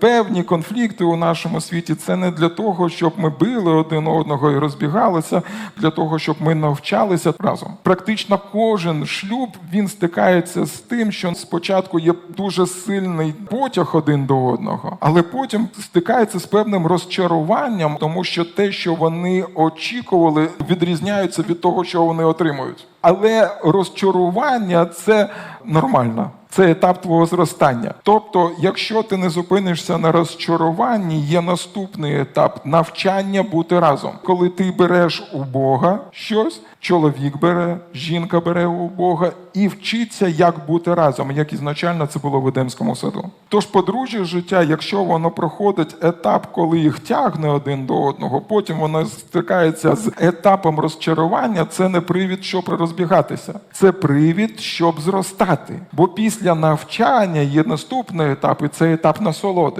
Певні конфлікти у нашому світі це не для того, щоб ми били один одного і розбігалися, для того, щоб ми навчалися разом. Практично кожен шлюб він стикається з тим, що спочатку є дуже сильний потяг один до одного, але потім стикається з певним розчаруванням, тому що те, що вони очікували, відрізняється від того, що вони отримують. Але розчарування це нормально. Це етап твого зростання. Тобто, якщо ти не зупинишся на розчаруванні, є наступний етап навчання бути разом. Коли ти береш у Бога щось, чоловік бере, жінка бере у Бога і вчиться, як бути разом, як ізначально це було в Едемському саду. Тож подружжя життя, якщо воно проходить етап, коли їх тягне один до одного, потім воно стикається з етапом розчарування, це не привід, щоб розбігатися. Це привід, щоб зростати. Бо після навчання є наступний етап, і це етап насолоди.